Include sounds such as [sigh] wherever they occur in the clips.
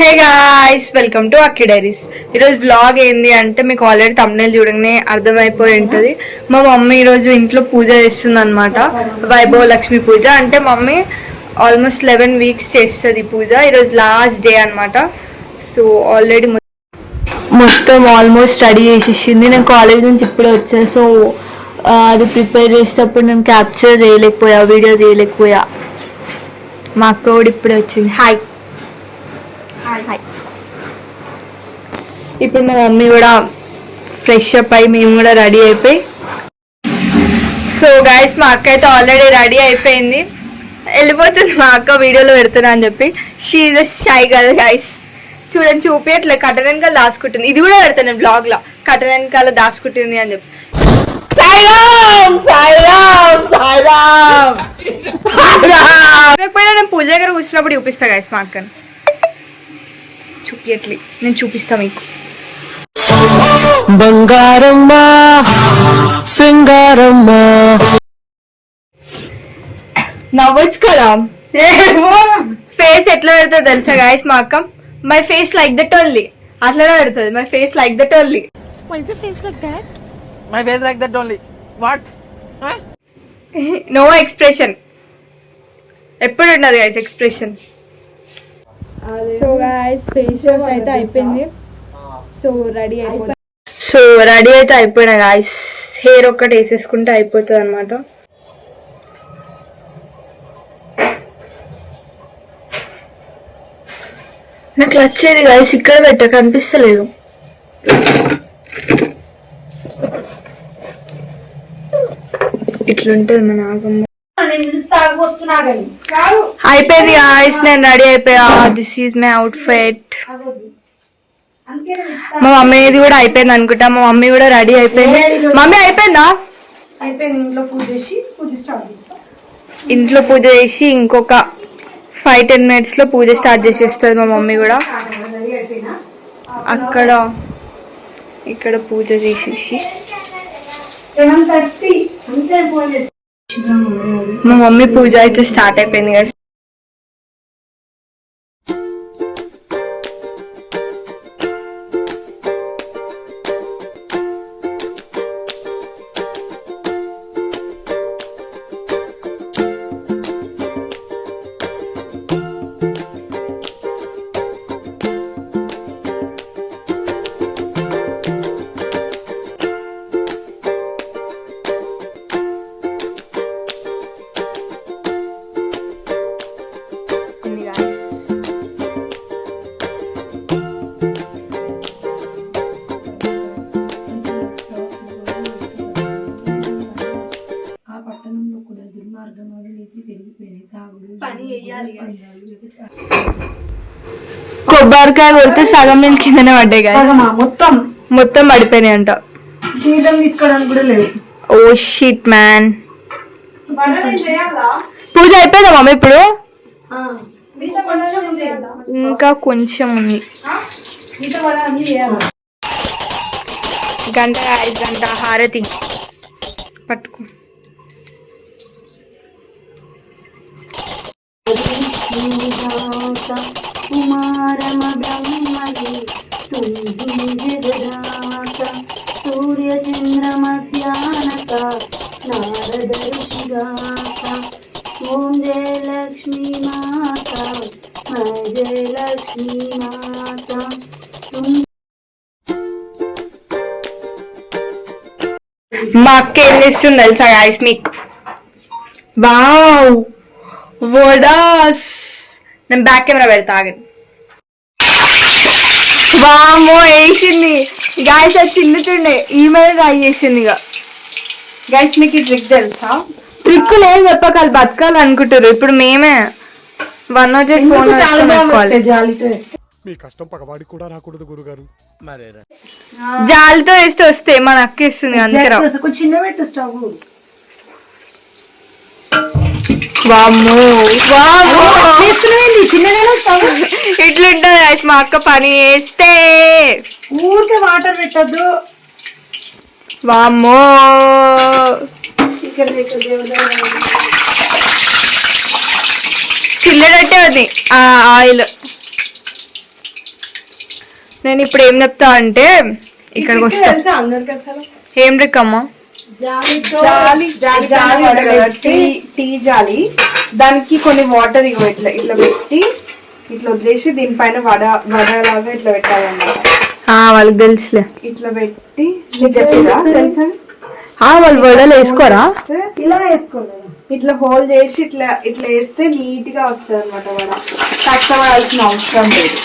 Hey guys welcome to Akki diaries ఈరోజు vlog ఏంది అంటే మీకు ఆల్రెడీ తమ్నేల్ చూడగానే అర్థమైపోయి ఉంటుంది మా మమ్మీ ఈరోజు ఇంట్లో పూజ చేస్తుంది అనమాట వైభవ లక్ష్మి పూజ. అంటే మమ్మీ ఆల్మోస్ట్ లెవెన్ వీక్స్ చేస్తుంది పూజ. ఈరోజు లాస్ట్ డే అనమాట సో ఆల్రెడీ మొత్తం ఆల్మోస్ట్ స్టడీ చేసేసింది. నేను కాలేజ్ నుంచి ఇప్పుడే వచ్చా. సో అది ప్రిపేర్ చేసేటప్పుడు నేను క్యాప్చర్ చేయలేకపోయా వీడియో చేయలేకపోయా. మా అక్క కూడా ఇప్పుడే వచ్చింది. హాయ్ హాయ్ ఇప్పుడు మా మమ్మీ కూడా ఫ్రెష్ అప్ అయి మేము కూడా రెడీ అయిపోయి. సో గైస్ మా అక్క అయితే ఆల్రెడీ రెడీ అయిపోయింది. వెళ్ళిపోతుంది మా అక్క వీడియోలో పెడుతున్నా అని చెప్పి. షీ షై కదా గైస్ చూడండి చూపించట్లే కట్టన్ వెనకాల దాచుకుంటుంది. ఇది కూడా పెడతాను బ్లాగ్లో. కట్టన్ వెనకాల దాచుకుంటుంది అని చెప్పి. సాయిరామ్ సాయిరామ్ సాయిరామ్ లేకపోయినా నేను పూజ దగ్గర కూర్చున్నప్పుడు చూపిస్తా గైస్ మా అక్కని. చూపించట్లే నేను చూపిస్తా మీకు. బంగారమ్మ సింగారమ్మ. నవ్వచ్చు కదా? ఫేస్ ఎట్లా పెడుతుంది తెలుసా గాయస్ మా అక్క? My face like that only అట్లనే పెడుతుంది. My face like that only Why is your face like that? My face like that only what no expression ఎప్పుడు ఉండదు guys expression so guys face wash అయితే అయిపోయింది. So ready అయిపోతుంది so ready అయితే అయిపోయినా guys hair ఒక్కటి వేసేసుకుంటే అయిపోతుంది అనమాట నాకు వచ్చేది గాయస్ ఇక్కడ పెట్ట కనిపిస్తలేదు. ఇట్లుంటది మన ఆగమ్మ అయిపోయింది గాయస్ నేను రెడీ అయిపోయా. This is my outfit మా మమ్మీది కూడా అయిపోయింది అనుకుంటా. మా మమ్మీ కూడా రెడీ అయిపోయింది. మమ్మీ అయిపోయిందా? అయిపోయింది ఇంట్లో పూజ చేసి ఇంకొక ఫైవ్ టెన్ మినిట్స్లో పూజ స్టార్ట్ చేసేస్తుంది మా మమ్మీ కూడా. అక్కడ ఇక్కడ పూజ చేసేసి. మా మమ్మీ పూజ అయితే స్టార్ట్ అయిపోయింది కదా కొబ్బరికాయ కొడితే సగం నీళ్ళు కిందనే పడ్డాయి. సగమా? మొత్తం? మొత్తం పడిపోయినాయి అంట. జీతం తీసుకోవడానికి కూడా లేదు. ఓ షీట్ మ్యాన్ పూజ అయిపోయిందా మమ్మీ ఇప్పుడు? మిగతా కొంచెం ఉంది. కదా ఇంకా కొంచెం ఉంది గంట ఐదు గంట హారతి పట్టుకో. కుమారమ బ్రహ్మణి తుంగి జగదాత సూర్య చంద్రమధ్యానత నారద ఋషిగాత ఓం జయ లక్ష్మీ మాత జయ లక్ష్మీ మాత మా అక్క ఏం చేస్తుంది తెలుసా గాయస్ మీకు? వావ్ వడాస్. నేను బ్యాక్ కెమెరా పెడతా ఆగండి. వామో వేసింది గాయస్ అది చిల్లుతుండే ఈమెయిల్ ట్రై చేసింది ఇక. గాయస్ మీకు ఈ ట్రిక్ తెలుసా? ట్రిక్ లేదు చెప్పకాలి బతకాలి అనుకుంటారు ఇప్పుడు మేమే వన్ నాట్ ఎయిట్ ఫోన్ మీ కష్టం పగవాడికి కూడా రాకూడదు గురుగారు. మరేరా జాలితో వేస్తే వస్తే మన అక్క ఇస్తుంది అందుకే చిన్న పెట్టు స్టవ్. ఇట్లుంటది guys మా అక్క పని చేస్తే. ఊరికే వాటర్ పెట్టద్దు. వామ్మో. చిల్లడట్టే ఉంది ఆ ఆయిల్. నేను ఇప్పుడు ఏం చెప్తా అంటే ఇక్కడికి వస్తా. ఏం రెక్కమ్మా జాలి జాలి జాలి ఉంటుంది కదా, టీ జాలి. దానికి కొన్ని వాటర్ ఇగో ఇట్లా ఇట్లా పెట్టి ఇట్లా వదిలేసి దీనిపైన వడ వడలాగా ఇట్లా పెట్టాలన్నమాట. వాళ్ళకి తెలుసులే ఇట్లా పెట్టి మీకు చెప్పిరా? తెలుసా? ఆ, వాళ్ళు వడలు వేసుకోరా? ఇలా వేసుకోలేదు. ఇట్లా హోల్ చేసి ఇట్లా ఇట్లా వేస్తే నీట్గా వస్తుంది అనమాట వడ కష్టపడాల్సిన అవసరం లేదు.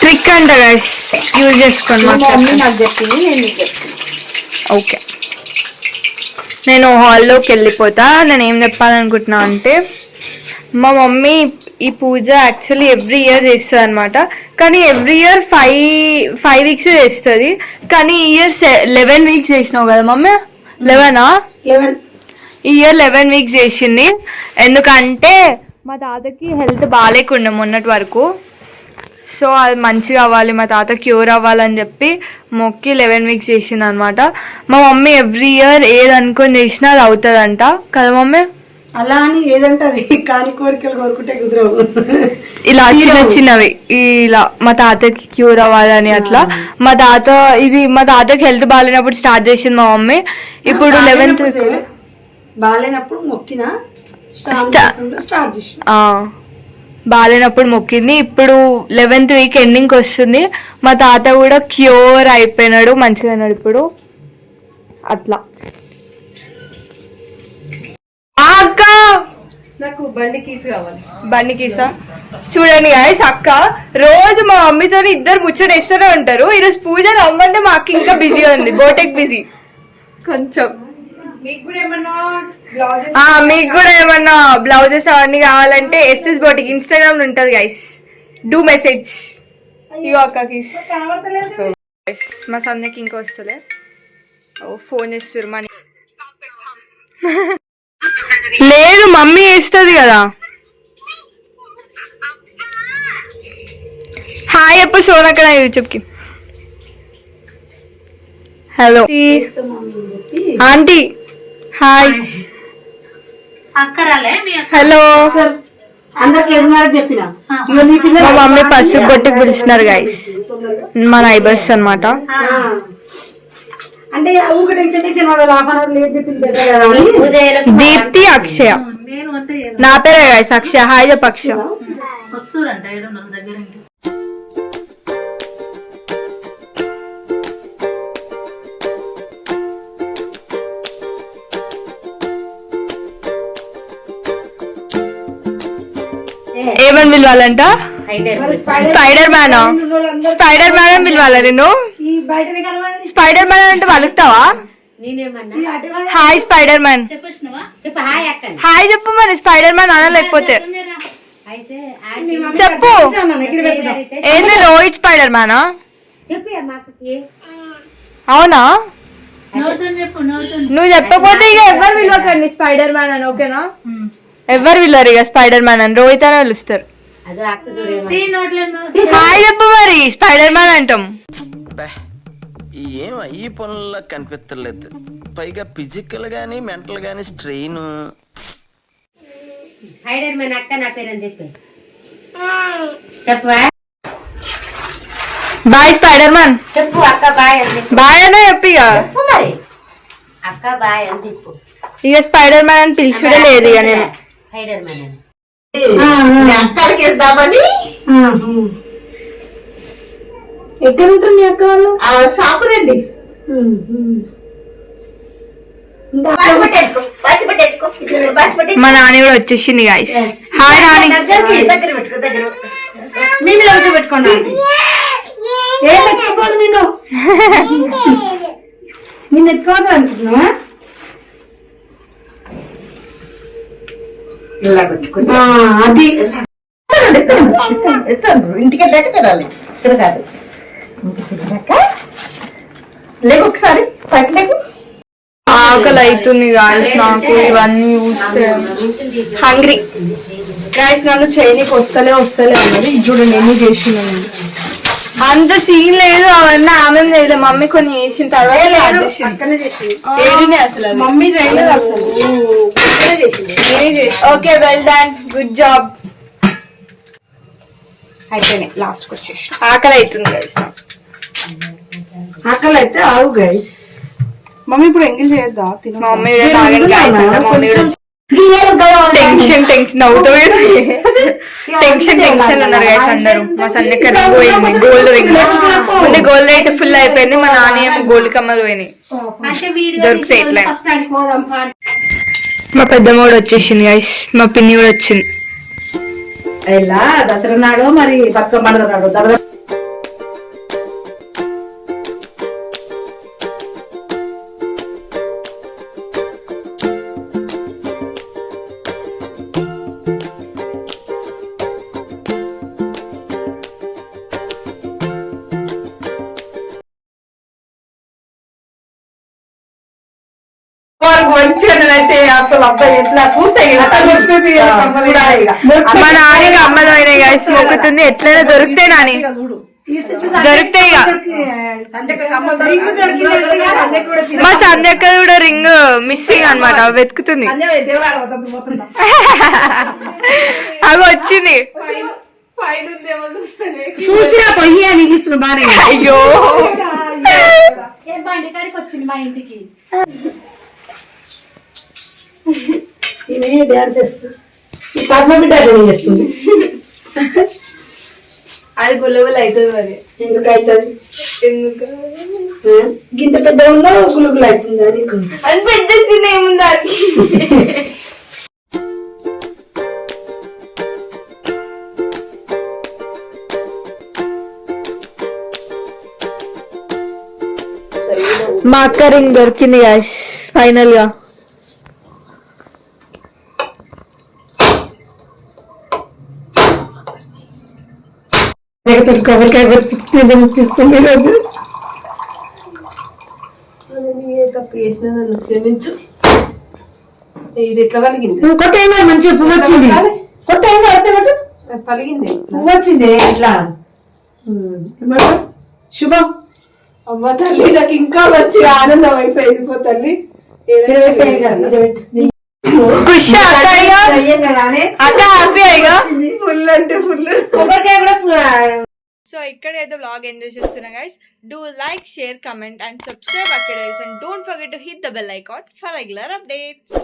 ట్రిక్ అంట గైస్ యూజ్ చేసుకోండి మమ్మీ నాకు చెప్పింది నేను చెప్తాను ఓకే నేను హాల్లోకి వెళ్ళిపోతా నేను ఏం చెప్పాలనుకుంటున్నా అంటే మా మమ్మీ ఈ పూజ యాక్చువల్లీ ఎవ్రీ ఇయర్ చేస్తుంది అనమాట కానీ every year five five weeks చేస్తుంది. కానీ ఈ ఇయర్ లెవెన్ వీక్స్ చేసినావు కదా మమ్మీ? లెవెనా? లెవెన్. ఈ ఇయర్ లెవెన్ వీక్స్ చేసింది. ఎందుకంటే మా తాతకి హెల్త్ బాగాలేకుండా మొన్నటి వరకు. సో అది మంచిగా అవ్వాలి మా తాత క్యూర్ అవ్వాలని చెప్పి మొక్కి లెవెన్ వీక్స్ చేసింది అనమాట మా మమ్మీ ఎవ్రీ ఇయర్ ఏది అనుకొని చేసినా అది అవుతుందంట. కదా మమ్మీ? అలా అని ఏదంటే అది కాని కోరికలు కోరుకుంటే కుదరవు. ఇలా చిన్న చిన్నవి. ఇలా మా తాతకి క్యూర్ అవ్వాలని అట్లా. మా తాత ఇది మా తాతకి హెల్త్ బాగాలేనప్పుడు స్టార్ట్ చేసింది మా మమ్మీ. ఇప్పుడు లెవెన్త్ బాగాలేనప్పుడు మొక్కిన స్టార్ట్ చేసిన బాగాలేనప్పుడు మొక్కింది. ఇప్పుడు లెవెన్త్ వీక్ ఎండింగ్ వస్తుంది. మా తాత కూడా క్యూర్ అయిపోయినాడు మంచిగా అయినాడు ఇప్పుడు. అట్లా. అక్క! నాకు బండి కీసు కావాలి. బండి కీసా? చూడండి గాయస్ అక్క. రోజు మా మమ్మీతో ఇద్దరు ముచ్చట వేస్తూనే ఉంటారు. ఈరోజు పూజ రమ్మంటే మా అక్క ఇంకా బిజీగా ఉంది. బోటెక్ బిజీ కొంచెం. మీకు కూడా ఏమన్నా బ్లౌజెస్ అవన్నీ కావాలంటే ఎస్ఎస్ బోటిక్ ఇన్స్టాగ్రామ్లో ఉంటది గైస్ డూ మెసేజ్ ఇగో అక్కకి Guys, మా సందకి ఇంకా వస్తలే. ఓ ఫోన్ చేస్తారు మనీ లేదు మమ్మీ వేస్తుంది కదా. హాయ్ అప్ప సోనక్కడ యూట్యూబ్కి. హలో ఆంటీ హాయ్ హలో మా మమ్మీ పసుపు బొట్టుకు పిలిచినారు గైస్ మా నైబర్స్ అన్నమాట. అంటే ఊకటి టెన్షన్ టెన్షన్ వాళ్ళు హాఫ్ అన్ అవర్ లేట్ చెప్పింది better కదా అని? ఉదయం దీప్తి అక్షయ. నేను అంటే నా పేరే గైస్ అక్షయ. హాయ్ చెప్పు అక్షయ. ఏమని పిలవాలంట స్పైడర్ మ్యాన్ స్పైడర్ మ్యాన్ అని పిలవాలా నేను స్పైడర్ మ్యాన్ అంటే పలుకుతావా నేనేమన్నా? హాయ్ స్పైడర్ మ్యాన్ హాయ్ చెప్పు మరి స్పైడర్ మ్యాన్ అనలేకపోతే అయితే చెప్పు ఏంది రోహిత్ స్పైడర్ మ్యానా అవునా? నువ్వు చెప్పకపోతే ఇక ఎవరు పిలవకండి స్పైడర్ మ్యాన్ అని ఓకేనా? ఎవరు పిల్లరు ఇక స్పైడర్ మ్యాన్ అని రోహిత్ అని పిలుస్తారు. హాయ్ చెప్పు మరి స్పైడర్ మ్యాన్ అంటాం ఏం ఈ పనుల్లో కనిపించలేదు పైగా ఫిజికల్ గానీ మెంటల్ గానీ స్ట్రెయిన్ హైడర్ మ్యాన్ అక్క నా పేరు అని చెప్పి. చెప్పవా? బాయ్ స్పైడర్ మ్యాన్ చెప్పు అక్క బాయ్ అని చెప్పు. బాయ్ అనే చెప్పు అక్క బాయ్ అని చెప్పు. ఇక స్పైడర్ మ్యాన్ అని పిలిచుడే లేదు ఇక నేను. హైడర్ మ్యాన్ అని అక్కడికి ఇద్దామని ఎక్కడ ఉంటారు మీ అక్క వాళ్ళు? షాపు రండి. మా నాని కూడా వచ్చేసింది గాయస్ హాయ్ నాని మేము లవ్ పెట్టుకున్నా ఏం పెట్టుకోపోదు నిన్ను? నిన్ను ఎత్తుకోవద్దు అనుకుంటున్నావా అది ఇంటికి వెళ్ళాక తినాలి ఇక్కడ కాదు లేవు ఒకసారి లేకు ఆకలి అవుతుంది గాయస్ నాకు ఇవన్నీ చూస్తే హంగ్రీ గాయస్ నన్ను చేయనీకి వస్తలే వస్తలే అన్నది చూడండి ఎన్ని చేసినాను అంత సీన్ లేదు అవన్నీ ఆమె చేయలేదు మమ్మీ కొన్ని చేసిన తర్వాత అసలు? మమ్మీ చేయలేదు అసలు. Okay well done good job అయిపోయినాయి. లాస్ట్కి వచ్చేసి ఆకలి అవుతుంది guys. నాకు. ఆకలి అయితే ఆవు గైస్ మమ్మీ ఇప్పుడు ఎంగిల్ చేయొద్దా మమ్మీ టెన్షన్ టెన్షన్ అవుతూ [laughs] టెన్షన్ టెన్షన్ ఉన్నారు గైస్ అందరూ. మా సన్నక్క రింగ్ పోయింది. గోల్డ్ రింగ్ ముందు గోల్డ్ రేట్ ఫుల్ అయిపోయింది. మా నాన్న ఏమో గోల్డ్ కమ్మలు పోయినాయి. దొరుకుతాయి ఎట్లా మా పెద్దమ్మ కూడా వచ్చేసింది గైస్ మా పిన్ని కూడా వచ్చింది. ఇలా దసరా నాడు మరి బతుకమ్మ పండుగ నాడు. మంచిగా అసలు అబ్బాయి ఎట్లా చూస్తే మా నాన్నకి అమ్మలు అయినాయి గైస్ మొక్కుతుంది. ఎట్లయినా దొరికితే నాని. దొరికితే ఇక. మా సంధ్యక్క కూడా రింగ్ మిస్సింగ్ అన్నమాట. వెతుకుతుంది. అవి వచ్చింది. చూసినా పొయ్యి అని ఇచ్చిన బానే. అయ్యో. ఇవే డాన్స్ చేస్తుంది ఈ పద్మ బిడ్డ డాన్స్ చేస్తుంది. అది గుల్లగుల్ల అవుతుంది మరి. ఎందుకు అవుతుంది? ఎందుకు? గింత పెద్ద ఉందో గులుగులు అవుతుంది? అది అది పెద్ద చిన్న ఏముంది? మా అక్క రింగ్ దొరికింది గాయస్ ఫైనల్గా. లేకపోతే కొబ్బరికాయ బతికిస్తుంది అనిపిస్తుంది ఈరోజు ఇది ఎట్లా పలిగింది కొట్టైనా మంచిగా పువ్వు వచ్చింది కొట్టైనా పలిగింది పువ్వు వచ్చింది ఇట్లా? శుభం అమ్మ తల్లి నాకు ఇంకా మంచిగా ఆనందం అయిపోయింది పో తల్లి ఫుల్ అంటే ఫుల్. కొబ్బరికాయ కూడా సో ఇక్కడ ఏదో బ్లాగ్ ఎంజాయ్ చేస్తున్నా guys do like share comment and subscribe అక్కడ and don't forget to hit the bell icon for regular updates